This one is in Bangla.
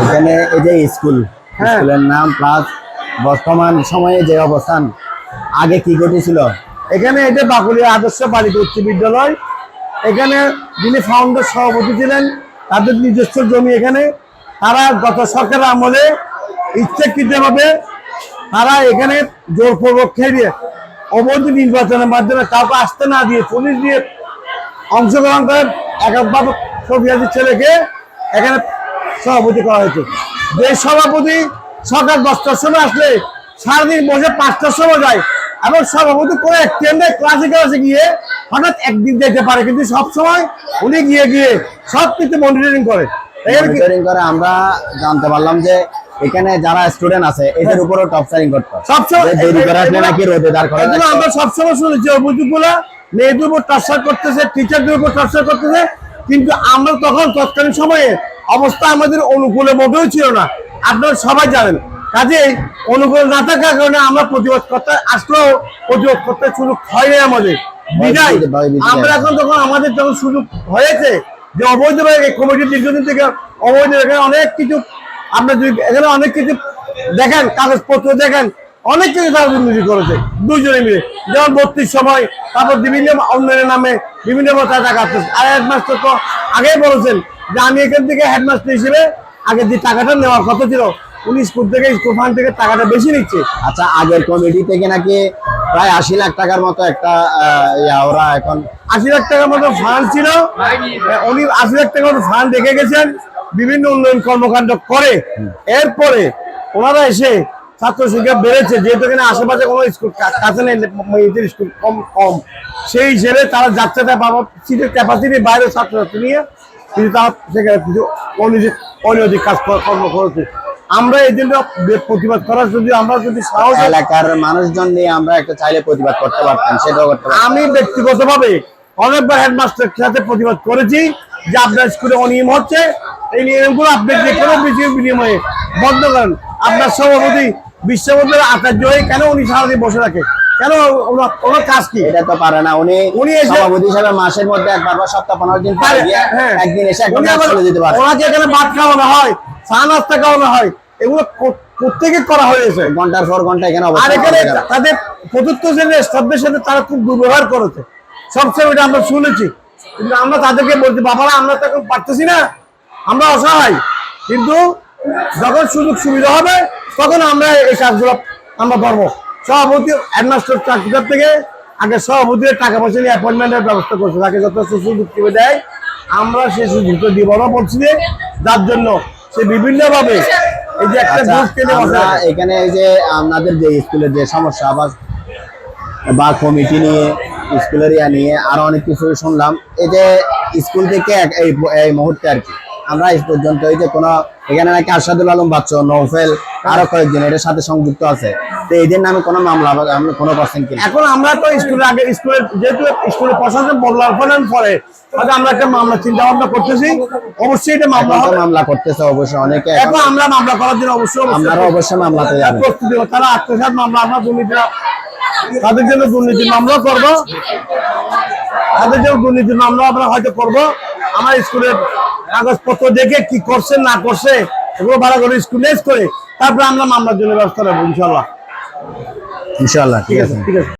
এখানে এই যে স্কুল হ্যাঁ। স্কুলের নাম প্লাস বর্তমান সময়ে যে অবস্থান আগে কি ঘটেছিল এখানে এটা বাকুলিয়া আদর্শ বালিকা উচ্চ বিদ্যালয় এখানে যিনি ফাউন্ডার সভাপতি ছিলেন তাদের নিজস্ব জমি এখানে তারা গত সরকার আমলে ইচ্ছাকৃতভাবে তারা এখানে জোরপূর্বক খেয়ে অবৈধ নির্বাচনের মাধ্যমে কাউকে আসতে না দিয়ে পুলিশ দিয়ে অংশগ্রহণ করে এককভাবে সফিয়াজির ছেলেকে এখানে সভাপতি করা হয়েছে। যে সভাপতি সকাল দশটার সময় আসলে সারাদিন বসে পাঁচটার সময় যায় এবং সভাপতি করে কেন্দ্রে ক্লাসে ক্লাসে গিয়ে হঠাৎ একদিন যেতে পারে কিন্তু সব সময় উনি গিয়ে গিয়ে সব কিছু মনিটরিং করে মনিটরিং করে আমরা জানতে পারলাম যে এখানে যারা স্টুডেন্ট আছে এদের উপরও টপ সারিং করতে। সবসময় যে দেরি করে আসলে নাকি রোদে দাঁড় করা আমরা সবসময় শুনেছি অভিযোগগুলো মেয়েদের উপর টর্চার করতেছে টিচারদের উপর টর্চার করতেছে কিন্তু আমরা তখন তৎকালীন সময়ে অবস্থা আমাদের অনুকূলে মোটেও ছিল না। আপনারা সবাই জানেন। কাজেই অনুকূল না থাকার কারণে আমরা প্রতিবাদ করতে আসলেও প্রতিবাদ করতে সুযোগ হয়নি আমাদের। বিদায়। আমরা এখন তখন আমাদের যখন সুযোগ হয়েছে যে অবৈধভাবে এই কমিটির দীর্ঘদিন থেকে অবৈধ অনেক কিছু আপনার যদি এখানে অনেক কিছু দেখেন কাগজপত্র দেখেন অনেক কিছু তারা দুর্নীতি করেছে। দুজনে মিলে। যেমন ভর্তির সময় তারপর বিভিন্ন অন্যের নামে বিভিন্ন টাকা টাকা আসতেছে আর হেডমাস্টার তো আগেই বলেছেন যে আমি এখান থেকে হেডমাস্টার হিসেবে আগে যে টাকাটা নেওয়ার কথা ছিল উনি স্কুল থেকে স্কুল ফান্ড থেকে টাকাটা বেশি নিচ্ছে। আচ্ছা আগের কমিটি থেকে নাকি প্রায় আশি লাখ টাকার মতো একটা ওরা এখন আশি লাখ টাকার মতো ফান্ড ছিল। উনি আশি লাখ টাকার মতো ফান্ড রেখে গেছেন। বিভিন্ন উন্নয়ন কর্মকাণ্ড করে। এরপরে ওনারা এসে ছাত্র সংখ্যা বেড়েছে যেহেতু এখানে আশেপাশে কোনো স্কুল কাছে নেই মেয়েদের স্কুল কম কম। সেই হিসেবে তারা যাচ্ছে বাবা সিটের ক্যাপাসিটি বাইরে ছাত্রছাত্রী নিয়ে কিন্তু তারা সেখানে কিছু অনৈতিক কাজ কর্ম করেছে। আমরা এই জন্য প্রতিবাদ করার যদি আমরা যদি সাহস এলাকার মানুষজন নিয়ে আমরা একটা চাইলে প্রতিবাদ করতে পারতাম সেটাও করতে আমি ব্যক্তিগতভাবে অনেকবার হেডমাস্টার সাথে প্রতিবাদ করেছি যে আপনার স্কুলে অনিয়ম হচ্ছে এই নিয়মগুলো আপনি যে কোনো বিষয় বিনিময়ে বন্ধ করেন। আপনার সভাপতি বিশ্ববিদ্যালয়ের আচার্য হয়ে কেন উনি সারাদিন বসে রাখে কেন ওনার কাজ কি? এটা তো পারে না। উনি উনি সভাপতি হিসাবে মাসের মধ্যে একবার বা সপ্তাহ পনেরো দিন হ্যাঁ। একদিন এসে চলে যেতে পারে। ওনাকে এখানে ভাত খাওয়ানো হয় চা নাস্তা খাওয়ানো হয় এগুলো প্রত্যেকে করা হয়েছে। ঘণ্টার পর ঘণ্টা এখানে আর এখানে তাদের চতুর্থ শ্রেণির স্টাফদের সাথে তারা খুব দুর্ব্যবহার করেছে। সবসময় এটা আমরা শুনেছি। কিন্তু আমরা তাদেরকে বলছি বাবারা আমরা তো এখন পারতেছি না। আমরা অসহায়। কিন্তু যখন সুযোগ সুবিধা হবে তখন আমরা এই কাজগুলো আমরা করব। সভাপতি হেডমাস্টার চাকরিদার থেকে আগে সভাপতির টাকা পয়সা নিয়ে অ্যাপয়েন্টমেন্টের ব্যবস্থা করছে তাকে যথেষ্ট সুযোগ সুবিধা দেয়। আমরা সে সুযোগটা দিব না বলছি যে যার জন্য সে বিভিন্নভাবে এই যে একটা আচ্ছা, এখানে এই যে আপনাদের যে স্কুলের যে সমস্যা বা বা কমিটি নিয়ে স্কুলের ইয়া নিয়ে আরও অনেক কিছু শুনলাম। এই যে স্কুল থেকে এই মুহূর্তে আর কি। আমরা এই পর্যন্ত এই যে কোনো এখানে নাকি আরশাদুল আলম বাচ্চ নৌফেল আরও কয়েকজন এটার সাথে সংযুক্ত আছে। তো এদের নামে কোনো মামলা আমরা কোনো পার্সেন্ট কিনা এখন আমরা তো স্কুলের আগে স্কুলের যেহেতু স্কুলে প্রশাসন বদলার ফলান পরে হয়তো আমরা একটা মামলা চিন্তা ভাবনা করতেছি। অবশ্যই এটা মামলা হবে। মামলা করতেছে অবশ্যই অনেকে এখন আমরা মামলা করার জন্য অবশ্যই আপনারা অবশ্যই মামলাতে যাবেন প্রস্তুতি তারা আত্মসাৎ মামলা আমরা দুর্নীতি তাদের জন্য দুর্নীতি মামলা করব। তাদের জন্য দুর্নীতি মামলা আমরা হয়তো করব। আমার স্কুলের কাগজপত্র দেখে কি করছে না করছে এগুলো ভালো করে স্কুলে করে তারপরে আমরা মামলার জন্য ব্যবস্থা নেব ইনশাল্লাহ ইনশাল্লাহ ঠিক আছে ঠিক আছে।